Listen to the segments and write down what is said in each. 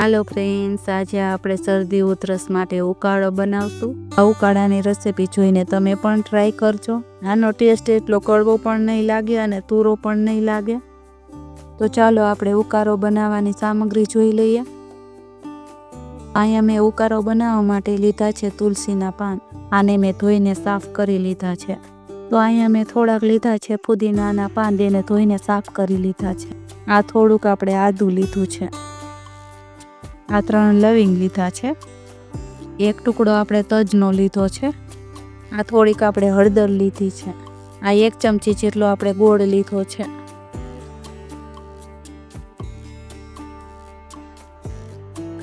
હાલો friends આજે આપણે શરદી ઉધરસ માટે ઉકાળો બનાવશું. આ ઉકાળાની રેસીપી જોઈને તમે પણ ટ્રાય કરજો. આનો ટેસ્ટ એટલો કડવો પણ નહીં લાગે અને તુરો પણ નહીં લાગે. તો ચાલો આપણે ઉકાળો બનાવવાની સામગ્રી જોઈ લઈએ. અહીંયા મેં ઉકાળો બનાવવા માટે લીધા છે તુલસીના પાન. આને મેં ધોઈને સાફ કરી લીધા છે. તો અહીંયા મેં થોડાક લીધા છે ફુદીનાના પાન, તેને ધોઈને સાફ કરી લીધા છે. આ થોડુંક આપણે આદું લીધું છે. આ ત્રણ લવિંગ લીધા છે. એક ટુકડો આપણે તજનો લીધો છે. આ થોડીક આપણે હળદર લીધી છે. આ એક ચમચી જેટલો આપણે ગોળ લીધો છે.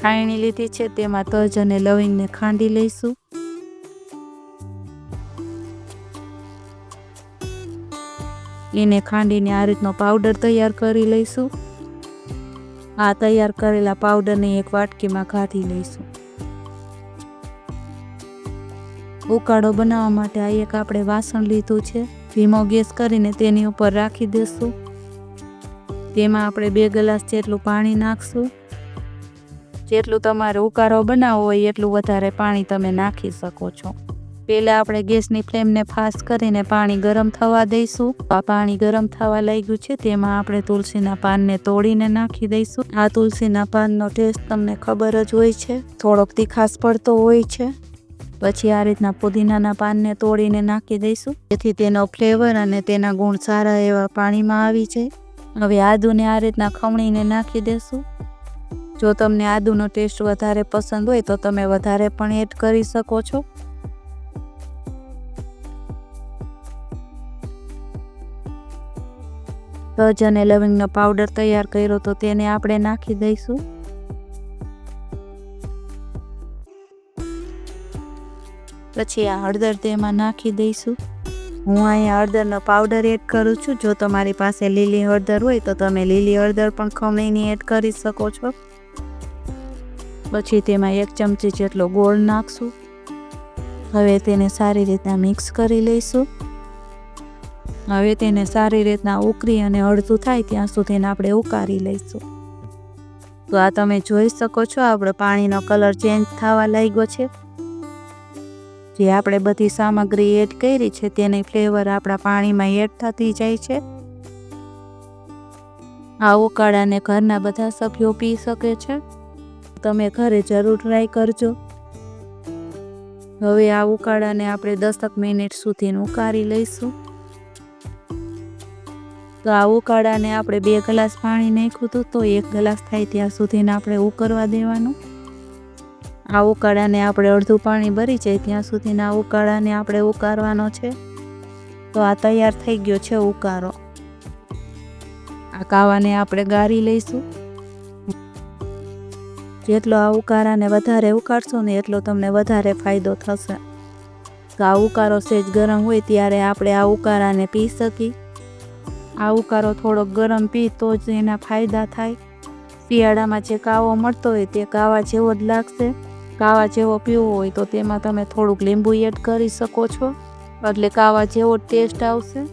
ખાયણી લીધી છે, તેમાં તજ અને લવિંગને ખાંડી લઈશું. એને ખાંડીને આ રીતનો પાવડર તૈયાર કરી લઈશું. આ તૈયાર કરેલા પાવડરને એક વાટકીમાં કાઢી લઈશું. ઉકાળો બનાવવા માટે આ એક આપણે વાસણ લીધું છે. ધીમો ગેસ કરીને તેની ઉપર રાખી દેશું. તેમાં આપણે બે ગ્લાસ જેટલું પાણી નાખશું. જેટલું તમારે ઉકાળો બનાવવો હોય એટલું વધારે પાણી તમે નાખી શકો છો. પહેલાં આપણે ગેસની ફ્લેમને ફાસ્ટ કરીને પાણી ગરમ થવા દઈશું. આ પાણી ગરમ થવા લાગ્યું છે, તેમાં આપણે તુલસીના પાનને તોડીને નાખી દઈશું. આ તુલસીના પાનનો ટેસ્ટ તમને ખબર જ હોય છે, થોડોક તીખાસ પડતો હોય છે. પછી આ રીતના પુદીનાના પાનને તોડીને નાખી દઈશું. જેથી તેનો ફ્લેવર અને તેના ગુણ સારા એવા પાણીમાં આવી જાય. હવે આદુને આ રીતના ખમણીને નાખી દેશું જો તમને આદુનો ટેસ્ટ વધારે પસંદ હોય તો તમે વધારે પણ એડ કરી શકો છો. તજ અને લવિંગનો પાવડર તૈયાર કર્યો તો તેને આપણે નાખી દઈશું. પછી આ હળદર તેમાં નાખી દઈશું. હું અહીંયા હળદરનો પાવડર એડ કરું છું. જો તમારી પાસે લીલી હળદર હોય તો તમે લીલી હળદર પણ ખમણીની એડ કરી શકો છો. પછી તેમાં એક ચમચી જેટલો ગોળ નાખશું. હવે તેને સારી રીતના મિક્સ કરી લઈશું. હવે તેને સારી રીતના ઉકરી અને અડધું થાય ત્યાં સુધીને આપણે ઉકાળી લઈશું. તો આ તમે જોઈ શકો છો, આપણે પાણીનો કલર ચેન્જ થવા લાગ્યો છે. જે આપણે બધી સામગ્રી એડ કરી છે, તેની ફ્લેવર આપણા પાણીમાં એડ થતી જાય છે. આ ઉકાળાને ઘરના બધા સભ્યો પી શકે છે. તમે ઘરે જરૂર ટ્રાય કરજો. હવે આ ઉકાળાને આપણે દસક મિનિટ સુધી ઉકાળી લઈશું. તો આ ઉકાળાને આપણે બે ગ્લાસ પાણી નાખ્યું હતું, તો એક ગ્લાસ થાય ત્યાં સુધીને આપણે ઉકળવા દેવાનું. આ ઉકાળાને આપણે અડધું પાણી ભરી જાય ત્યાં સુધીને આ ઉકાળાને આપણે ઉકાળવાનો છે. તો આ તૈયાર થઈ ગયો છે ઉકાળો. આ કાવાને આપણે ગાળી લઈશું. જેટલો આ ઉકાળાને વધારે ઉકાળશો ને એટલો તમને વધારે ફાયદો થશે. આ ઉકાળો સેજ ગરમ હોય ત્યારે આપણે આ ઉકાળાને પી શકીએ. આ ઉકાળો થોડો ગરમ પી તો જ એના ફાયદા થાય. શિયાળામાં જે કાવો મળતો હોય તે કાવા જેવો જ લાગશે. કાવા જેવો પીવો હોય તો તેમાં તમે થોડુંક લીંબુ એડ કરી શકો છો. એટલે કાવા જેવો ટેસ્ટ આવશે.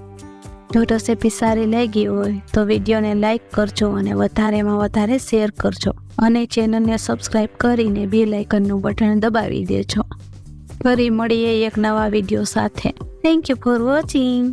જો રેસીપી સારી લાગી હોય તો વિડીયોને લાઇક કરજો અને વધારેમાં વધારે શેર કરજો. અને ચેનલને સબસ્ક્રાઈબ કરીને બે લાઇકનનું બટન દબાવી દેજો. ફરી મળીએ એક નવા વીડિયો સાથે. Thank you for watching